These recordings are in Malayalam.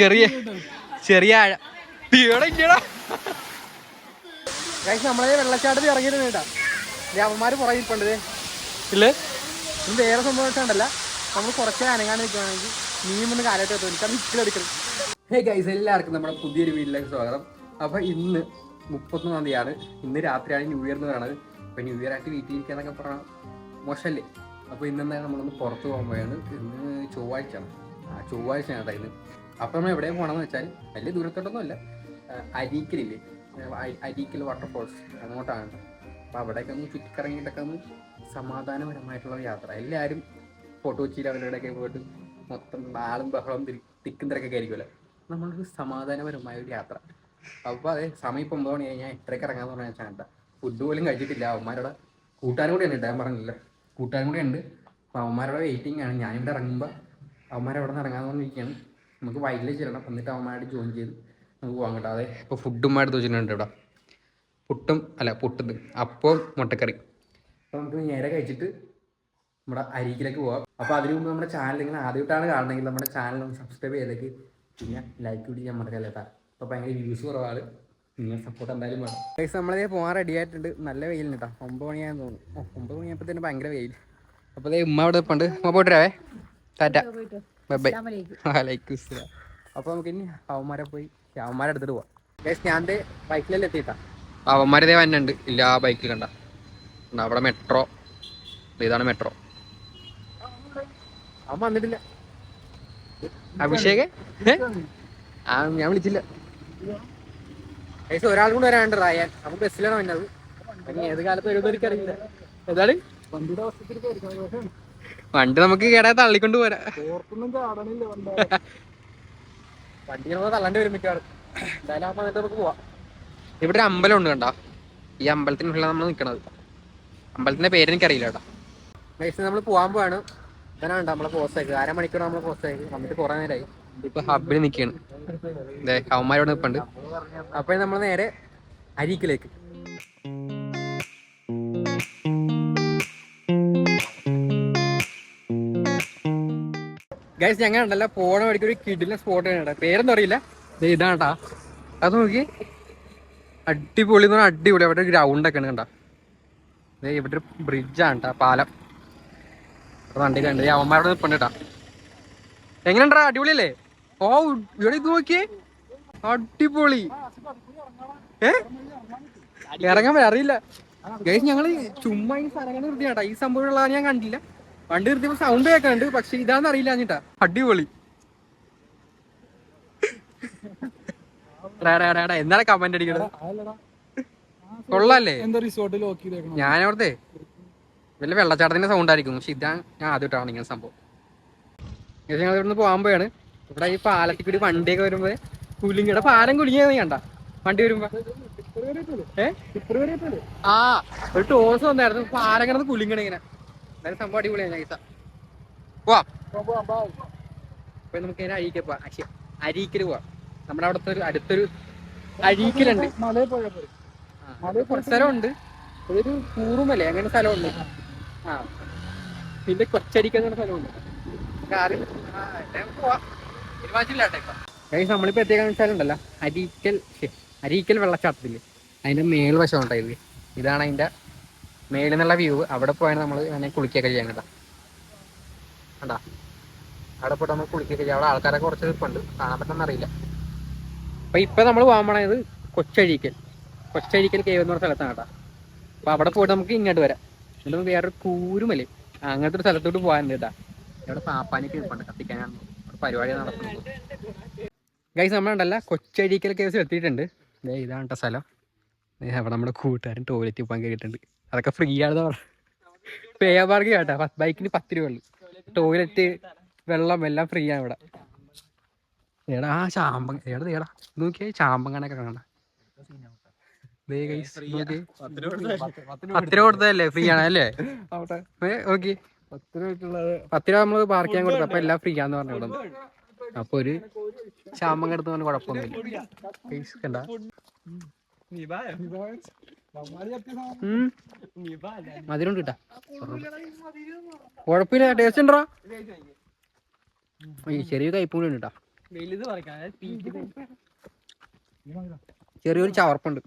ചെറിയ ചെറിയ ആഴ തീടെ ഇല്ലടാ നമ്മളെ വെള്ളച്ചാട്ടത്തിൽ ഇറങ്ങിയിട്ടുണ്ട് കേട്ടാ. അവന്മാര് പുറകിൽപ്പുണ്ട് ഇല്ലേ? ഇത് വേറെ സംഭവം വെച്ചാണ്ടല്ല നമ്മൾ കുറച്ചേ അനങ്ങാണ്ട് നിൽക്കുകയാണെങ്കിൽ നീ ഒന്ന് കാലായിട്ട് എത്തും. ഇക്കിലെടുക്കണം ഹേ ഗൈസ് എല്ലാവർക്കും നമ്മുടെ പുതിയൊരു വീട്ടിലേക്ക് സ്വാഗതം. അപ്പൊ ഇന്ന് മുപ്പത്തൊന്നാം തീയതിയാണ്. ഇന്ന് രാത്രിയാണ് ന്യൂ ഇയർ എന്ന് പറയുന്നത് അപ്പൊ ന്യൂ ഇയർ ആയിട്ട് വീട്ടിലിരിക്കാന്നൊക്കെ പറഞ്ഞ മോശമല്ലേ? അപ്പൊ ഇന്ന് എന്തായാലും നമ്മളൊന്ന് പുറത്ത് പോകുമ്പോഴാണ് ഇന്ന് ചൊവ്വാഴ്ചയാണ്. ആ ചൊവ്വാഴ്ചയാണ് കേട്ടോ ഇന്ന്. അപ്പൊ നമ്മൾ എവിടെ പോകണമെന്ന് വെച്ചാൽ വലിയ ദൂരത്തോട്ടൊന്നും അല്ല. അരീക്കലില്ലേ? അരീക്കൽ വാട്ടർഫോൾസ് അങ്ങോട്ടാണ്. അപ്പൊ അവിടെയൊക്കെ ഒന്ന് ചുറ്റിക്കറങ്ങിയിട്ടൊക്കെ ഒന്ന് സമാധാനപരമായിട്ടുള്ള യാത്ര. എല്ലാവരും ഫോട്ടോ കൊച്ചിയിൽ അവരുടെയൊക്കെ പോയിട്ട് മൊത്തം ആളും ബഹളം തിക്കും തിരക്കൊക്കെ ആയിരിക്കുമല്ലോ. നമ്മളൊരു സമാധാനപരമായ ഒരു യാത്ര. അപ്പോൾ അതെ സമയം ഇപ്പം ഒമ്പത് മണി കഴിഞ്ഞാൽ ഇത്രയ്ക്ക് ഇറങ്ങാന്ന് പറഞ്ഞാൽ ചാണ്ട ഫുഡ് പോലും കഴിച്ചിട്ടില്ല. അവന്മാരുടെ കൂട്ടാനും കൂടെ ഉണ്ട് ഞാൻ പറഞ്ഞില്ല. കൂട്ടാനും കൂടെ ഉണ്ട്. അപ്പോൾ അവന്മാരുടെ വെയിറ്റിംഗ് ആണ്. ഞാനിവിടെ ഇറങ്ങുമ്പോൾ അവന്മാരവിടെ നിന്ന് ഇറങ്ങാന്ന് പറഞ്ഞിരിക്കുകയാണ് നമുക്ക് വൈകിട്ട് ചെല്ലണം. എന്നിട്ട് അവന്മാരായിട്ട് ജോയിൻ ചെയ്ത് നമുക്ക് പോകാൻ കേട്ടോ. അതെ ഇപ്പോൾ ഫുഡും എടുത്ത് വെച്ചിട്ടുണ്ട് ഇവിടെ. പുട്ടും അല്ല പുട്ടത് അപ്പവും മുട്ടക്കറി. അപ്പോൾ നമുക്ക് നേരെ കഴിച്ചിട്ട് നമ്മുടെ അരിക്കിലേക്ക് പോവാം. അപ്പോൾ അതിന് മുമ്പ് നമ്മുടെ ചാനൽ നിങ്ങൾ ആദ്യമായിട്ടാണ് കാണണമെങ്കിൽ നമ്മുടെ ചാനൽ ഒന്ന് സബ്സ്ക്രൈബ് ചെയ്തേക്ക് പിന്നെ ലൈക്ക് കൂടി ഞാൻ മറക്കല്ല കേട്ടാ. അപ്പോൾ ഭയങ്കര വ്യൂസ് കുറവാണ്. നിങ്ങൾ സപ്പോർട്ട് എന്തായാലും വേണം. പൈസ നമ്മളതേ പോകാൻ റെഡി ആയിട്ടുണ്ട്. നല്ല വെയിലുണ്ട് കേട്ടോ. ഒമ്പത് മണിയാന്ന് തോന്നുന്നു. ഒമ്പത് മണിയായപ്പോൾ തന്നെ ഭയങ്കര വെയിൽ. അപ്പോൾ അതേ ഉമ്മ അവിടെ നിൽപ്പുണ്ട് ഉമ്മ പോയിട്ടേ ടാറ്റ. വലൈക്കും അപ്പോൾ നമുക്ക് ഇനി അവന്മാരെ പോയി അവന്മാരെ എടുത്തിട്ട് പോവാം. ഞാൻ ബൈക്കിലെല്ലാം എത്തിയിട്ടാ അവന്മാരതേ വന്നുണ്ട് ഇല്ല ആ ബൈക്കിൽ കണ്ട. കണ്ടോ, അവിടെ മെട്രോ ഇതാണ് മെട്രോ അവൻ വന്നിട്ടില്ല. അഭിഷേക്? ആ ഞാൻ വിളിച്ചില്ല. ഏകദേശം ഒരാൾ കൂടെ വരാണ്ട് റായാൻ. അവൻ ബസ്സിലാണ് വന്നത്. ഏത് കാലത്ത് വരുമെന്ന് അറിയില്ല ഏതാണ്? വണ്ടി നമുക്ക് കേടാ തള്ളിക്കൊണ്ട് പോരാ. വണ്ടി. നമ്മൾ തള്ളാണ്ട് വരും മിക്കവാറും. എന്തായാലും ആകുമ്പോൾ എന്നിട്ട് നമുക്ക് പോവാം. ഇവിടെ ഒരു അമ്പലം ഉണ്ട് കണ്ട? ഈ അമ്പലത്തിനുള്ളിലാണ് നമ്മൾ നിൽക്കണത് അമ്പലത്തിന്റെ പേര് എനിക്കറിയില്ല കേട്ടോ. ഗൈസ് നമ്മൾ പോകാൻ പോവാണ്. ഇവനാണ് നമ്മളെ പോസ്റ്റേക്ക് അരമണിക്കൂർ നമ്മളെ പോസ്റ്റേക്ക് വന്നിട്ട് കുറെ നേരമായി ഇപ്പൊ ഹബിൽ നിൽക്കുകയാണ് അവന്മാരോട് നിൽപ്പുണ്ട് അപ്പൊ നമ്മൾ നേരെ അരീക്കിലേക്ക്. ഗൈസ് ഞങ്ങൾ ഉണ്ടല്ലോ പോണ വഴിക്ക് ഒരു കിടിലെ സ്പോട്ട് ആണ് പേരൊന്നും അറിയില്ല. ദേ ഇതാണ്ടാ അത് നോക്കി. അടിപൊളി എന്ന് പറഞ്ഞാൽ അടിപൊളി. അവിടെ ഗ്രൗണ്ട് ഒക്കെ ഉണ്ട് കണ്ട? ഇവിടെ ഒരു ബ്രിഡ്ജാണ് കേട്ടാ പാലം. വണ്ടി കണ്ടത് അവന്മാരോട് നിൽപ്പുണ്ട് കേട്ടാ എങ്ങനെയുണ്ടാ അടിപൊളിയല്ലേ? ഓ ഇവിടെ ഇത് നോക്കിയേ. അടിപൊളി. ഏ? ഇറങ്ങാൻ അറിയില്ല ഗൈസ് ഞങ്ങൾ ചുമ്മാ ഈ സ്ഥലങ്ങൾ ഈ സംഭവമുള്ള ഞാൻ കണ്ടില്ല. വണ്ടി നിർത്തിയപ്പോ സൗണ്ട് കേൾക്കാണ്ട് പക്ഷെ ഇതാന്ന് അറിയില്ല എന്നിട്ടാ. അടിപൊളി. എന്താ കമന്റ് അടിക്കണത്? കൊള്ളാല്ലേ? ഞാനവിടുത്തെ വല്ല വെള്ളച്ചാട്ടത്തിന്റെ സൗണ്ട് ആയിരിക്കും. പക്ഷെ ഇതാ ഞാൻ ആദ്യമായിട്ടാണ് ഇങ്ങനെ സംഭവം. ഞങ്ങൾ ഇവിടുന്ന് പോകാൻ പോയാണ്. ഇവിടെ ഈ പാലത്തിൽ കൂടി വണ്ടിയൊക്കെ വരുമ്പോ കുലുങ്ങിയുടെ പാലം കുലുങ്ങിയത് കണ്ട. വണ്ടി വരുമ്പോ. ആ ഒരു ടോസ് വന്നായിരുന്നു. പാലം കിടന്ന് കുലുങ്ങണ എന്തായാലും സംഭവം അടിപൊളിയാണ് നൈസ പോവാം. അപ്പൊ നമുക്ക് ഇങ്ങനെ അഴീക്കൽ പോവാം. അശ്ശെ, അരീക്കൽ പോവാം. നമ്മുടെ അവിടുത്തെ ഒരു അടുത്തൊരു അഴീക്കലുണ്ട്. സ്ഥലമുണ്ട്. ഒരു കൂറുമല്ലേ? അങ്ങനെ സ്ഥലമുണ്ട്. ആ. പിന്നെ കൊച്ചടിക്കുന്ന സ്ഥലമുണ്ട്. കാറിൽ വെച്ചാലുണ്ടല്ലോ അരീക്കൽ ശ്ശെ, അരീക്കൽ വെള്ളച്ചാട്ടത്തിൽ. അതിന്റെ മേൽവശം ഉണ്ടായിരുന്നു. ഇതാണ് അതിന്റെ മേളിൽ നിന്നുള്ള വ്യൂ അവിടെ പോയാണ് നമ്മൾ അങ്ങനെ കുളിക്കൊക്കെ കേട്ടാ കണ്ടാ? അവിടെ പോയിട്ട് നമ്മൾ കുളിക്കൊക്കെ ചെയ്യാം അവിടെ ആൾക്കാരെ കുറച്ച് നിൽപ്പുണ്ട് കാണാൻ പറ്റുന്ന അറിയില്ല. അപ്പൊ ഇപ്പൊ നമ്മൾ പോകാൻ പോണത് കൊച്ചഴിക്കൽ. കൊച്ചഴിക്കൽ കേവ് എന്ന് പറഞ്ഞ സ്ഥലത്താണ് കേട്ടോ. അപ്പൊ അവിടെ പോയിട്ട് നമുക്ക് ഇങ്ങോട്ട് വരാം. എന്നിട്ട് വേറൊരു കൂരുമല്ലേ അങ്ങനത്തെ ഒരു സ്ഥലത്തോട്ട് പോകാനുണ്ട് കേട്ടാ. ഇവിടെ പാപ്പാനിക്ക് നിൽപ്പുണ്ട് കത്തിക്കാനാണ്. പരിപാടി നടക്കുന്നത് ഗൈസ് നമ്മളുണ്ടല്ല കൊച്ചഴിക്കൽ കേസ് എത്തിയിട്ടുണ്ട് ഇതാണ് കേട്ടോ സ്ഥലം. അവിടെ നമ്മുടെ കൂട്ടുകാരൻ ടോയ്ലറ്റിൽ പോകാൻ കേട്ടിട്ടുണ്ട് അതൊക്കെ ഫ്രീ ആണെന്ന് പറഞ്ഞു. പേ കേട്ടോ. കേട്ടാ ബൈക്കിന് പത്ത് രൂപ ഉള്ളു ടോയ്ലറ്റ് വെള്ളം എല്ലാം ഫ്രീ ആണ് ഇവിടെ. എടാ ആ ചാമ്പ എടാ എടാ. നോക്കിയേ ചാമ്പങ്ങാനൊക്കെ കാണാം. ദേ guys, നോക്കിയേ. പത്ത് രൂപ കൊടുത്തതല്ലേ? ഫ്രീ ആണ് അല്ലേ? അവിടെ. ഓക്കെ പത്ത് രൂപ നമ്മൾ പാർക്ക് ചെയ്യാൻ കൊടുത്തു അപ്പൊ എല്ലാം ഫ്രീ ആന്ന് പറഞ്ഞു ഇവിടെ അപ്പൊ ഒരു ചാമ്പങ്ങ എടുത്ത് കൊണ്ട്? കുഴപ്പമൊന്നുമില്ല. കുഴപ്പമില്ല ടേസ്റ്റ് ചെറിയ കയ്പും കൂടി ചെറിയൊരു ചവർപ്പുണ്ട്.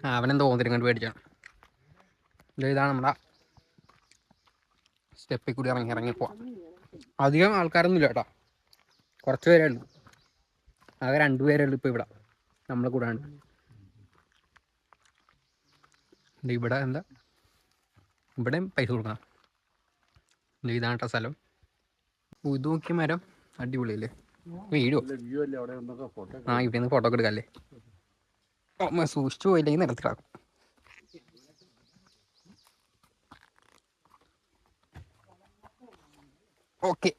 അവനെന്തോ തോന്നിരും കണ്ട് പേടിച്ചാണ് ഇതാണ് നമ്മുടെ സ്റ്റെപ്പിൽ കൂടി ഇറങ്ങി ഇറങ്ങി പോവാം അധികം ആൾക്കാരൊന്നും ഇല്ല കേട്ടോ. കുറച്ച് ഉള്ളൂ. ആകെ രണ്ടുപേരേ ഉള്ളൂ ഇപ്പോൾ ഇവിടെ. നമ്മളെ കൂടാണ്ട് ഇവിടെ എന്താ? ഇവിടെയും പൈസ കൊടുക്കണം. ഇതാണ് സ്ഥലം. ഇത് നോക്കിയ മരം അടിപൊളിയല്ലേ? വീടോ? ആ ഇവിടെ നിന്ന് ഫോട്ടോ ഒക്കെ എടുക്കാല്ലേ? സൂക്ഷിച്ചു പോയില്ലെങ്കിൽ നിരത്തിലാക്കും ഓക്കെ.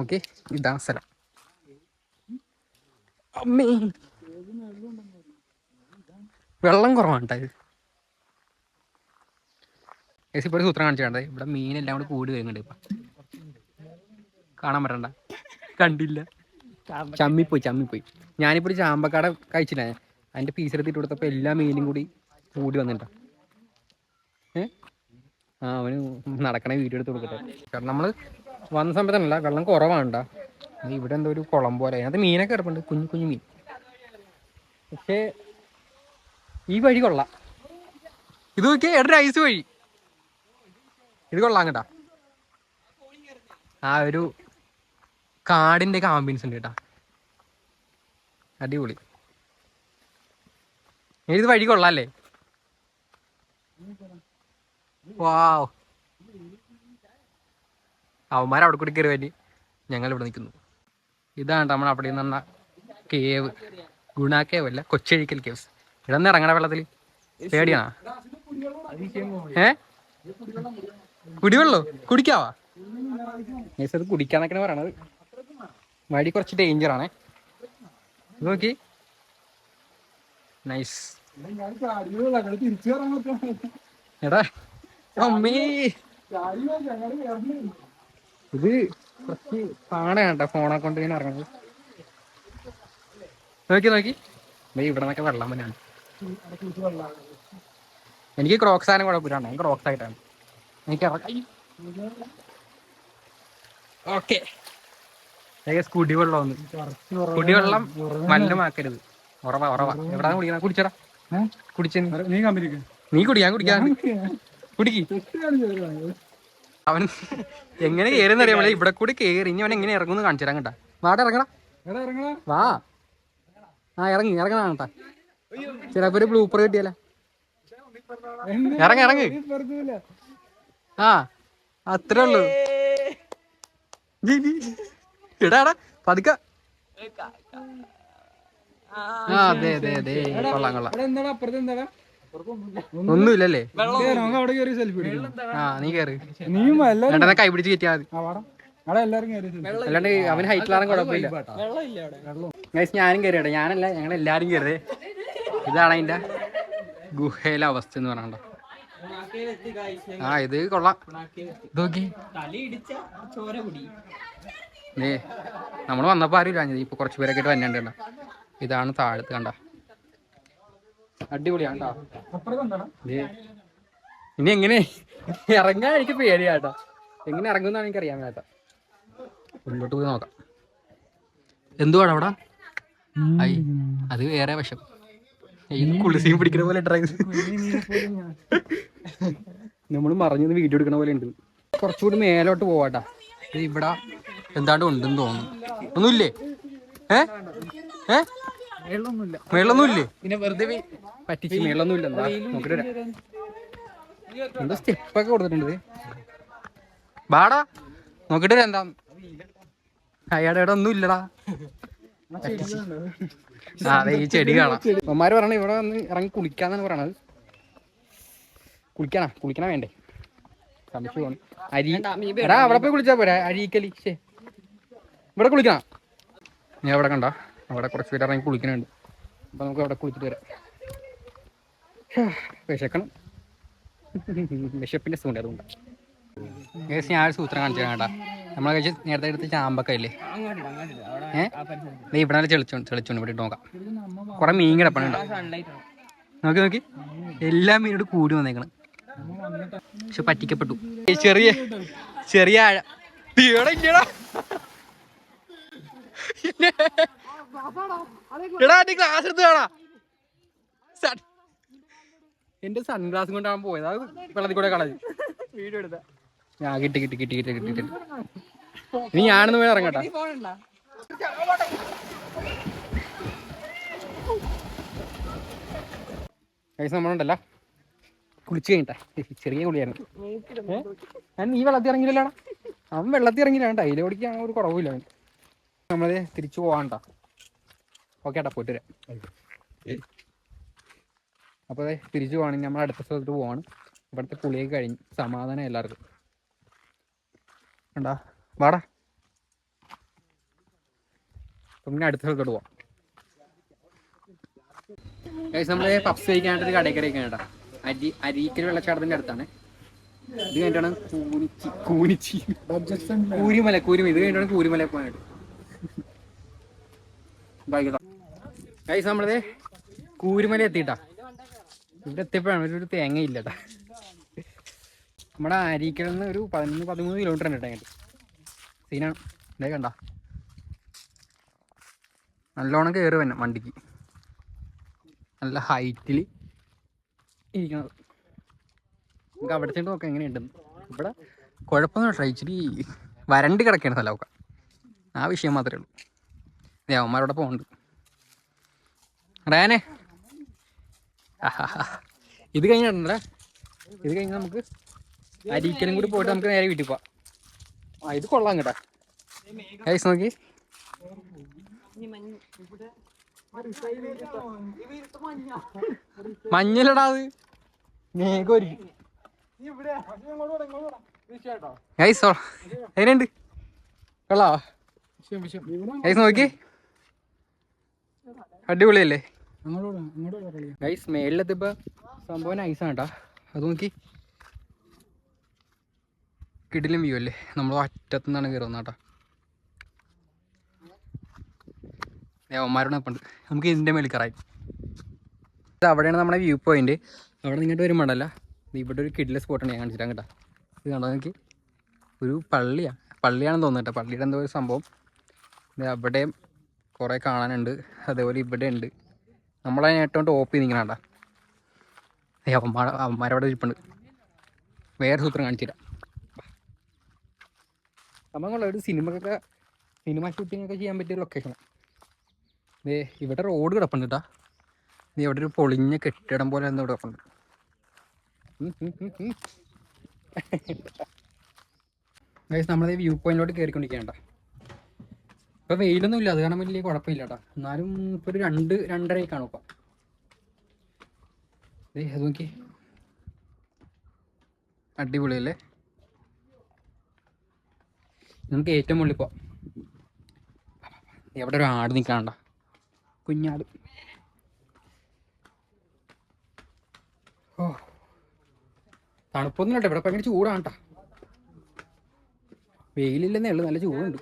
ഓക്കെ ഇതാ സ്ഥലം. അമ്മേ. വെള്ളം കുറവാണ് ഏസി ഇപ്പോൾ സൂത്രം കാണിച്ചു കണ്ടേ ഇവിടെ മീനെല്ലാം കൂടി കൂടി വരുന്നുണ്ട് ഇപ്പം. കാണാൻ പറ്റണ്ട. കണ്ടില്ല. ചമ്മിപ്പോയി ചമ്മിപ്പോയി. ഞാനിപ്പോൾ ഒരു ചാമ്പക്കാട കഴിച്ചില്ല? അതിന്റെ പീസ് എടുത്തിട്ട് കൊടുത്തപ്പോൾ എല്ലാ മീനും കൂടി കൂടി വന്നിട്ടാ ഏ? ആ അവന് നടക്കണ വീഡിയോ എടുത്ത് കൊടുക്കട്ടെ. കാരണം നമ്മൾ വന്ന സമയത്തല്ല വെള്ളം കുറവാണ്ട. ഇവിടെ എന്തോ ഒരു കുളം പോലെ. അതിനകത്ത് മീനൊക്കെ കിടപ്പുണ്ട് കുഞ്ഞു കുഞ്ഞു മീൻ. പക്ഷേ ഈ വഴി കൊള്ളാം. ഇത് നോക്കിയാൽ എടൊരു ഐസ് വഴി. ഇത് കൊള്ളാം കേട്ടാ. ആ ഒരു കാടിന്റെ ഒക്കെ ആംബിയൻസ് ഉണ്ട് കേട്ടാ. അടിപൊളി. ഇത് വഴി കൊള്ളാം അല്ലേ? വാവ്. അവന്മാർ അവിടെ കൂടി കയറി വേണ്ടി ഞങ്ങൾ ഇവിടെ നിൽക്കുന്നു ഇതാണ് നമ്മൾ അവിടെ നിന്ന് കേവ്. ഗുണ കേവ് അല്ല കൊച്ചഴിക്കൽ കേവ്സ്. ഇവിടെ നിന്ന് ഇറങ്ങണ വെള്ളത്തിൽ പേടിയാണോ? ഏ? കുടിവെള്ളോ? കുടിക്കാവാ? Guys, അത് കുടിക്കാന്നൊക്കെ പറയണത്. വഴി കുറച്ച് ഇത് നോക്കി. നൈസ് എടാ അമ്മേ. ഇത് കുറച്ച് പാടാണ് കേട്ടോ ഫോണെ കൊണ്ട് ഇങ്ങനെ ഇറങ്ങുന്നത്. നോക്കി നോക്കി. നീ ഇവിടെ നിന്നൊക്കെ വെള്ളം തന്നെയാണ് എനിക്ക് ക്രോക്സ് ആയാലും കുഴപ്പമില്ലാണ് ഞാൻ ക്രോക്സ് ആയിട്ടാണ്. എനിക്ക് ഓക്കെ കുടിവെള്ളം ഒന്ന് കുടിവെള്ളം മലിനമാക്കരുത് ഉറവാ ഉറവാ. എവിടാ കുടിക്കണ? കുടിച്ചടാ. കുടിച്ച നീ കുടിക്കാൻ നീ കുടി ഞാൻ കുടിക്കാൻ. കുടിക്ക്. അവൻ എങ്ങനെ കയറുന്ന അറിയാമോ ഇവിടെ കൂടി കയറി ഇനി അവൻ എങ്ങനെ ഇറങ്ങുമെന്ന് കാണിച്ചു തരാം കേട്ടാ. വാട ഇറങ്ങടാ. വാ. ആ ഇറങ്ങി ഇറങ്ങണ കേട്ടാ. ചിലപ്പോ ഒരു ബ്ലൂപ്പർ കിട്ടിയല്ല. ഇറങ്ങി ഇറങ്ങി. ആ അത്രേ ഉള്ളു. ഇടാടാ പതുക്ക. ആ അതെ അതെ അതെ. കൊള്ളാം കൊള്ളാം. ഒന്നുമില്ലല്ലേ? അവിടെ കയറി സെൽഫി എടുക്കാം ആ നീ കയറി നീയും കൈ പിടിച്ച് കയറ്റിയാൽ മതി. അല്ലാണ്ട് അവൻ ഹൈറ്റിലാറും കുഴപ്പമില്ല. ഗൈസ് ഞാനും കയറിയട്ടെ ഞാനല്ല ഞങ്ങൾ എല്ലാരും കയറിയതേ ഇതാണ് അതിന്റെ ഗുഹയിലെ അവസ്ഥ എന്ന് പറയണ്ട ആ ഇത് കൊള്ളാം. നോക്കി നമ്മൾ വന്നപ്പോ ആരും ഇല്ല ഇപ്പൊ കുറച്ച് പേരൊക്കെ ആയിട്ട് വന്നിട്ടുണ്ട് കണ്ടോ. ഇതാണ് താഴത്ത് കണ്ട. അടിപൊളിയാണ് കേട്ടോ ഇനി എങ്ങനെ ഇറങ്ങാൻ എനിക്ക് പേടിയാട്ടോ. എങ്ങനെ ഇറങ്ങുന്നാണ് എനിക്ക് അറിയാൻ മേത്ത ഉള്ളോട്ട് പോയി നോക്കാം. എന്തുവാണ് അവിടെ? ഐ അത് വേറെ വശം. കുളിസീം പിടിക്കുന്ന പോലെ നമ്മൾ മറിഞ്ഞു വീഡിയോ എടുക്കണ പോലെ ഉണ്ട്. കുറച്ചുകൂടി മേലോട്ട് പോവാട്ടാ. ഇവിടെ എന്താണ്ട് ഉണ്ടെന്ന് തോന്നുന്നു. ഒന്നുമില്ലേ? ഏ? ഏ? വെള്ളമൊന്നുമില്ല മേളൊന്നും ഇല്ലേ പിന്നെ വെറുതെ പറ്റിച്ച് മേളൊന്നും ഇല്ല. എന്താ നോക്കിട്ട്. എന്താ സ്റ്റെപ്പൊക്കെ കൊടുത്തിട്ടുണ്ട് ബാടാ നോക്കിട്ട് എന്താ? അയാടെ ഇവിടെ ഒന്നും ഇല്ലടാ. അതെ ഈ ചെടി കാണാം. അമ്മമാര് പറയണ ഇവിടെ വന്ന് ഇറങ്ങി കുളിക്കാന്നാണ് പറയണത്. കുളിക്കണ കുളിക്കണ വേണ്ടേ? സംശയമാണ് അരി എടാ അവിടെ പോയി കുളിച്ചാ പോരാ. അരീക്കലി ശേ ഇവിടെ കുളിക്കണം. ഞാൻ അവിടെ കണ്ട. അവിടെ കുറച്ച് പേര് ഇറങ്ങി കുളിക്കണുണ്ട് അപ്പൊ നമുക്ക് അവിടെ കുളിച്ചിട്ട് വരാം. വിശക്കണം. വിശപ്പിന്റെ സൂണ്ട് അതുകൊണ്ട്. ഏകദേശം ഞാൻ ഒരു സൂത്രം കാണിച്ചു കേട്ടാ. നമ്മളെ കഴിച്ച് നേരത്തെ എടുത്ത് ചാമ്പൊക്കെ ഇല്ലേ? ഏഹ് ഇവിടെ നല്ല ചെളിച്ചോണ്ട് ചെളിച്ചോണ്ട്. ഇവിടെ നോക്കാം. കുറെ മീൻ കിടപ്പണുണ്ടോ നോക്കി നോക്കി. എല്ലാ മീനോട് കൂടി വന്നേക്കണം. പക്ഷെ പറ്റിക്കപ്പെട്ടു. ചെറിയ ചെറിയ ആഴ. തീടാ എടാ എന്റെ ഗ്ലാസ് എടുത്ത് കാണാ. സൺ- എന്റെ സൺഗ്ലാസ് കൊണ്ടാണ് പോയത്. അത് വെള്ളത്തിൽ കൂടെ കളഞ്ഞു. വീഡിയോ എടുത്ത. ഞാൻ കിട്ടി കിട്ടി കിട്ടി കിട്ടി കിട്ടി കിട്ടി. ഇനി ഞാനൊന്ന് പോയി ഇറങ്ങട്ടെ. പൈസ നമ്മളുണ്ടല്ല. കുളിച്ച് കഴിഞ്ഞിട്ടാ. ചെറിയ കുളിയായിരുന്നു? ഞാൻ നീ വെള്ളത്തിൽ ഇറങ്ങിയില്ലടാ അവൻ വെള്ളത്തിൽ ഇറങ്ങിയില്ല. കേട്ടോ അതിലെ ഓടിക്കാൻ ഒരു കുറവില്ല അവൻ നമ്മളത് തിരിച്ചു പോവാണ്ട. ഓക്കെ ഏട്ടാ പോയിട്ട് വരാം. അപ്പോൾ അതെ തിരിച്ചു പോകണമെങ്കിൽ നമ്മൾ അടുത്ത സ്ഥലത്ത് പോവാണ്. ഇവിടുത്തെ കുളിയൊക്കെ കഴിഞ്ഞ് സമാധാനം എല്ലാവർക്കും. ഉണ്ടാ വാടാ. പിന്നെ അടുത്ത സ്ഥലത്തോട്ട് പോവാം. നമ്മൾ പപ്സ് കഴിക്കാനായിട്ട് ഒരു കടയിൽ കയറി കേട്ടാ. അരി അരീക്കൽ വെള്ളച്ചാട്ടത്തിന്റെ അടുത്താണ്. ഇത് കഴിഞ്ഞിട്ടാണ് കൂനിച്ചി കൂനിച്ചി. കൂരിമല കൂരിമല. ഇത് കഴിഞ്ഞിട്ടാണ് കൂരിമല പോകാനായിട്ട്. ഗൈസ് നമ്മളത് കൂരുമല എത്തിയിട്ടാ. ഇവിടെ എത്തിയപ്പോഴാണ് ഒരു തേങ്ങ ഇല്ലട്ടാ നമ്മുടെ അരീക്കൽ നിന്ന് ഒരു പതിനൊന്ന് പതിമൂന്ന് കിലോമീറ്റർ ഉണ്ട് കേട്ടോ സീനാണ്. ഇതേ കണ്ട. നല്ലോണം കയറി വന്നെ വണ്ടിക്ക്. നല്ല ഹൈറ്റിൽ ഇരിക്കണത്. നമുക്ക് അവിടെ ചെന്ന് നോക്കാം എങ്ങനെയുണ്ടെന്ന്. ഇവിടെ കുഴപ്പമൊന്നും ഇല്ല ഇച്ചിരി വരണ്ട് കിടക്കുകയാണ് സ്ഥലമൊക്കെ ആ വിഷയം മാത്രമേ ഉള്ളൂ. ദേവന്മാരോടെ പോകുന്നുണ്ട് റയാനെ ഇത് കഴിഞ്ഞിട്ടുണ്ടേ ഇത് കഴിഞ്ഞ് നമുക്ക് അരിക്കലും കൂടി പോയിട്ട് നമുക്ക് നേരെ വീട്ടിൽ പോവാം. ആ ഇത് കൊള്ളാം കേട്ടാ. ഗൈസ് നോക്കി. മഞ്ഞലടാ അത്. മേഘം ഗൈസ് എങ്ങനെയുണ്ട്? കൊള്ളാ ഗൈസ് നോക്കി. അടിപൊളിയല്ലേ? ഗൈസ് ഇപ്പൊ സംഭവം നൈസാണ് കേട്ടോ അത് നോക്കി. കിടിലും വ്യൂ അല്ലേ? നമ്മൾ അറ്റത്തു നിന്നാണ് കയറുന്നത് കേട്ടോ ദേവന്മാരോട് ഒപ്പം നമുക്ക് ഇതിന്റെ മേളിൽ കറായി ഇത് അവിടെയാണ് നമ്മുടെ വ്യൂ പോയിന്റ് അവിടെ നിങ്ങോട്ട് വരുമ്പോണ്ടല്ല ഇവിടെ ഒരു കിഡിലെ സ്പോട്ടാണ് ഞാൻ കാണിച്ചിട്ടാ കേട്ടോ. ഇത് കണ്ടോ നോക്കി? ഒരു പള്ളിയാണ് പള്ളിയാണെന്ന് തോന്നുന്നു കേട്ടോ. പള്ളിയുടെ എന്തോ ഒരു സംഭവം. അവിടെയും കുറേ കാണാനുണ്ട്. അതേപോലെ ഇവിടെ ഉണ്ട് നമ്മളതിനെ ഏറ്റവും ടോപ്പ് ചെയ്ത് നിൽക്കണ ഏ അവന്മാർ അവന്മാരവിടെ ഇരിപ്പുണ്ട്. വേറെ സൂത്രം കാണിച്ചില്ല സംഭവം ഒരു സിനിമക്കൊക്കെ സിനിമ ഷൂട്ടിംഗ് ഒക്കെ ചെയ്യാൻ പറ്റിയ ലൊക്കേഷനാണ് ഇതേ ഇവിടെ റോഡ് കിടപ്പുണ്ട് കേട്ടാ ഇത് ഇവിടെ ഒരു പൊളിഞ്ഞ കെട്ടിടം പോലെ എന്തോ കിടപ്പുണ്ട്. നമ്മളെ വ്യൂ പോയിന്റിലോട്ട് കയറിക്കൊണ്ടിരിക്കണ്ട ഇപ്പൊ വെയിലൊന്നും ഇല്ല. അത് കാരണം വലിയ കുഴപ്പമില്ല കേട്ടോ എന്നാലും ഇപ്പൊ ഒരു രണ്ട് രണ്ടരയൊക്കെ കാണും ഇപ്പൊ അത് നോക്കി അടിപൊളിയല്ലേ? നമുക്ക് ഏറ്റവും മുകളിൽ പോവാം. എവിടെ ഒരു ആട് നിൽക്കാണ്ട കുഞ്ഞാട്. ഓ. തണുപ്പൊന്നും ഇവിടെ ഭയങ്കര ചൂടാണ് കേട്ടോ. വെയിലില്ലെന്നേ ഉള്ളു. നല്ല ചൂടുണ്ട്.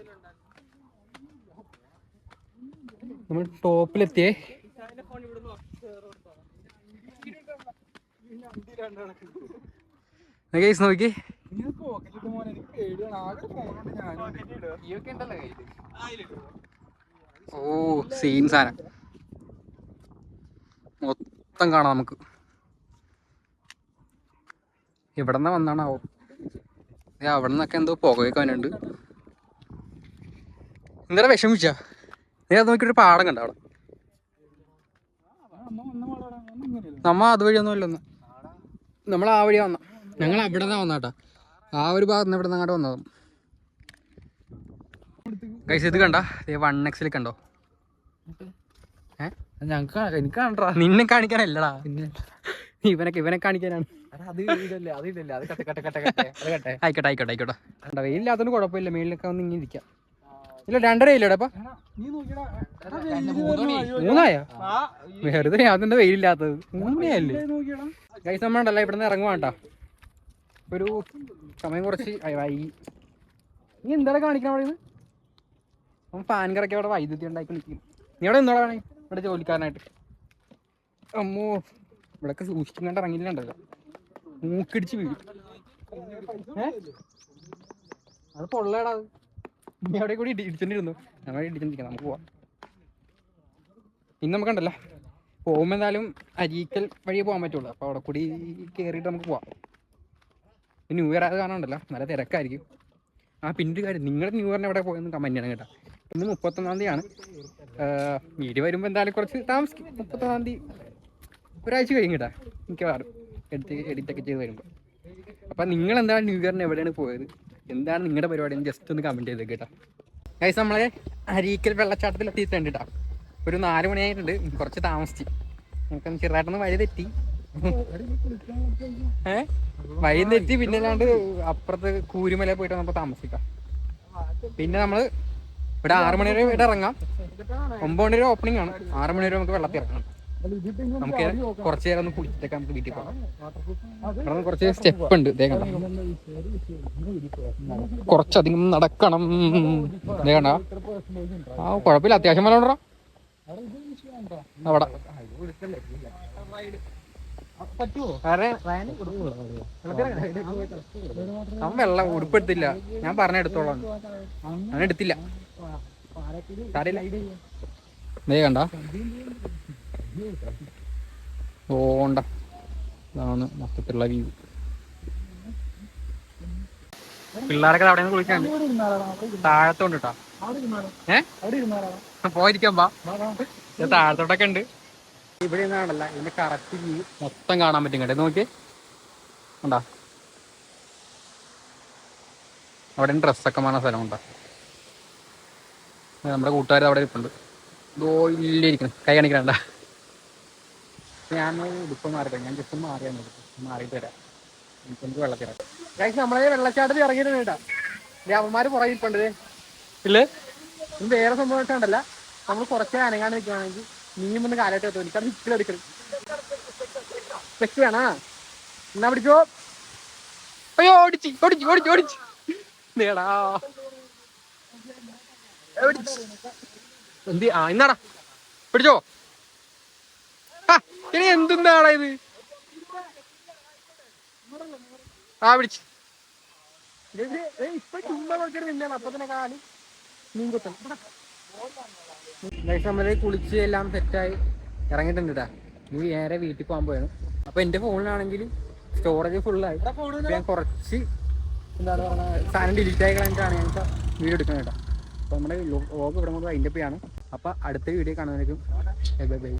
നമ്മൾ ടോപ്പിലെത്തിയേ. കേസ് നോക്കി. ഓ സീൻ സാധനം. മൊത്തം കാണാം നമുക്ക്. ഇവിടെ നിന്ന് വന്നാണാവോ? അവിടെ നിന്നൊക്കെ എന്തോ പുകയൊക്കെ വന്നിട്ടുണ്ട്. എന്താ വിഷമിച്ച? നീ അത് നോക്കിയിട്ട് പാടം കണ്ട അവിടെ? നമ്മ അതുവഴി ഒന്നും ഇല്ലൊന്ന്. നമ്മൾ ആ വഴി വന്ന. ഞങ്ങൾ അവിടെ നിന്നാ വന്നാട്ടാ ആ ഒരു ഭാഗത്ത് ഇവിടെ നിന്ന് അങ്ങോട്ട് വന്നതും. കൈസ് ഇത് കണ്ട? വൺ എക്സിൽ കണ്ടോ? ഏ? ഞങ്ങക്ക് എനിക്ക് കാണണ്ടാ. നിന്നെ കാണിക്കാനല്ലടാ. ഇവനൊക്കെ ഇവനെ കാണിക്കാനാണ്. അത് അത് അത് അത് ആയിക്കോട്ടെ ആയിക്കോട്ടെ ആയിക്കോട്ടെ. കണ്ട വെയിലില്ലാത്തതുകൊണ്ട് കുഴപ്പമില്ല. മേളിലൊക്കെ ഒന്ന് ഇങ്ങനെ ഇരിക്കാം. ഇല്ല രണ്ടര ഇല്ലടാ അപ്പൊ നീ നോക്കിയടാ. മൂന്നായോ? വെറുതെ അതിന്റെ വെയിലില്ലാത്തത്. നോക്കിയടാ. ഗൈസ് നമ്മളുണ്ടല്ലോ ഇവിടുന്ന് ഇറങ്ങുവാണ്ടാ ഒരു സമയം കുറച്ച് വൈകി നീ എന്താണ് കാണിക്കണം അവിടെ നിന്ന്? അവൻ ഫാൻ കറക്കി അവിടെ വൈദ്യുതി ഉണ്ടാക്കി നിൽക്കും. നീ അവിടെ എന്തോ വേണേ ഇവിടെ ജോലിക്കാരനായിട്ട്. അമ്മോ ഇവിടെയൊക്കെ സൂക്ഷിക്കും കണ്ട് ഇറങ്ങിയില്ലണ്ടല്ലോ. മൂക്കിടിച്ച് വീഴും. ഏ? അത് പൊള്ളേടാ അത്. അവിടെ കൂടി ഇടിച്ചിട്ട് ഇരുന്നു ഞങ്ങൾ ഇടിച്ചോണ്ടിരിക്കാം. നമുക്ക് പോവാം. ഇന്ന് നമുക്ക് ഉണ്ടല്ലോ. പോകുമ്പോൾ എന്തായാലും അരീക്കൽ വഴിയേ പോകാൻ പറ്റുള്ളൂ. അപ്പോൾ അവിടെ കൂടി കയറിയിട്ട് നമുക്ക് പോവാം. ന്യൂ ഇയർ അത് കാണാണ്ടല്ലോ നല്ല തിരക്കായിരിക്കും. ആ പിന്നൊരു കാര്യം. നിങ്ങളുടെ ന്യൂ ഇയറിന് എവിടെ പോയെന്ന് കമന്റ് ചെയ്യണം കേട്ടോ. ഇന്ന് മുപ്പത്തൊന്നാം തീയതിയാണ്. വീട് വരുമ്പോൾ എന്തായാലും കുറച്ച് താമസിക്കും. മുപ്പത്തൊന്നാം തീയതി ഒരാഴ്ച കഴിയും കേട്ടാ. മിക്കവാറും. എഡിറ്റ് എഡിറ്റൊക്കെ ചെയ്ത് വരുമ്പോൾ അപ്പം നിങ്ങൾ എന്താണ് ന്യൂ ഇയറിന് എവിടെയാണ് പോയത്? എന്താണ് നിങ്ങളുടെ പരിപാടി? ജസ്റ്റ് ഒന്ന് കമന്റ് ചെയ്ത് കേട്ടോ ഗൈസ് നമ്മളെ അരീക്കൽ വെള്ളച്ചാട്ടത്തിൽ എത്തിയിട്ടുണ്ട് കേട്ടോ ഒരു നാല് മണിയായിട്ടുണ്ട് കുറച്ച് താമസിച്ച്. നമുക്കൊന്ന് ചെറുതായിട്ടൊന്ന് വഴി തെറ്റി. ഏ? വഴി തെറ്റി പിന്നെ അല്ലാണ്ട് അപ്പുറത്ത് കൂരുമല പോയിട്ട് നമുക്ക് താമസിക്കാം. പിന്നെ നമ്മൾ ഇവിടെ ആറ് മണി വരെ ഇവിടെ ഇറങ്ങാം. ഒമ്പത് മണി വരെ ഓപ്പണിംഗ് ആണ്. ആറ് മണി വരെ നമുക്ക് വെള്ളത്തിൽ ഇറങ്ങണം നമുക്ക് കുറച്ച് നേരം ഒന്ന് കുളിച്ചിട്ടൊക്കെ നമുക്ക് വീട്ടിൽ പോകാം. കുറച്ച് സ്റ്റെപ്പ് ഉണ്ട് കുറച്ചധികം നടക്കണം. ആ കുഴപ്പമില്ല അത്യാവശ്യം വെള്ളം ഉണ്ടോ? അവിടെ അവൻ വെള്ളം ഉടുപ്പെടുത്തില്ല. ഞാൻ പറഞ്ഞെടുത്തോളാം അവൻ എടുത്തില്ല. ദേ കണ്ട? ഓണ്ട ഇതാണ് മൊത്തത്തിലുള്ള വ്യൂ. പിള്ളേരൊക്കെ അവിടെ നിന്ന് കുളിക്കാൻ താഴത്തോണ്ട് കേട്ടോ പോയിരിക്കാൻ പാ താഴത്തോട്ടൊക്കെ ഉണ്ട്. ഇവിടെ നിന്നാണല്ല ഇതിന്റെ കറക്റ്റ് വ്യൂ മൊത്തം കാണാൻ പറ്റും കേട്ടോ. നോക്കി ഉണ്ടാ? അവിടെ ഡ്രസ്സൊക്കെ മാറുന്ന സ്ഥലമുണ്ടോ? നമ്മുടെ കൂട്ടുകാർ അവിടെ ഇരിപ്പുണ്ട്. ഇതോ ഇല്ലിരിക്കണം കൈ കാണിക്കണ്ട ഞാൻ ഇപ്പം മാറി ഞാൻ ജസ്റ്റ് മാറിയാൽ മതി മാറിയിട്ട് വരാം എനിക്ക് എനിക്ക് വെള്ളത്തിറക്കാം ഇറങ്ങാം നമ്മളെ വെള്ളച്ചാട്ടത്തിൽ ഇറങ്ങിയിട്ട് കേട്ടാ. അവന്മാര് പുറകെ ഇപ്പണ്ട് ഇല്ലേ? ഇത് വേറെ സംഭവം വെച്ചാണ്ടല്ല നമ്മൾ കുറച്ച് അനങ്ങാണ്ട് നിൽക്കുകയാണെങ്കിൽ നീ മുന്നേ കാലായിട്ട് എത്തും എനിക്കത് എടുക്കണം സെക്സ് വേണാ? എന്നാ പിടിച്ചോ? അയ്യോ ഓടിച്ച് ഓടിച്ച് ഓടിച്ച് ഓടിച്ച്. നേടാ. എന്തി? ആ ഇന്നാടാ. പിടിച്ചോ? ഇനി എന്തെന്നാടാ ഇത്? ആ പിടിച്ച്. ഇപ്പൊ ചുമ്മാ അപ്പൊ തന്നെ കാൽ മീൻ കുത്തണം ഗൈസ് നമ്മൾ കുളിച്ച് എല്ലാം സെറ്റായി ഇറങ്ങിയിട്ടുണ്ട് കേട്ടാ നീ നേരെ വീട്ടിൽ പോകാൻ പോയാണ് അപ്പൊ എന്റെ ഫോണിലാണെങ്കിൽ സ്റ്റോറേജ് ഫുള്ളായി ഞാൻ കുറച്ച് എന്താണ് പറയുക സാധനം ഡിലീറ്റ് ആയി കളഞ്ഞിട്ടാണ് ഞങ്ങൾക്ക് വീഡിയോ എടുക്കുന്നത് കേട്ടോ അപ്പൊ നമ്മുടെ ലോഗ് ഇവിടെ കൊണ്ട് അതിന്റെ ആണ് അപ്പൊ അടുത്ത വീഡിയോ കാണുന്നതിനും ബൈ ബൈ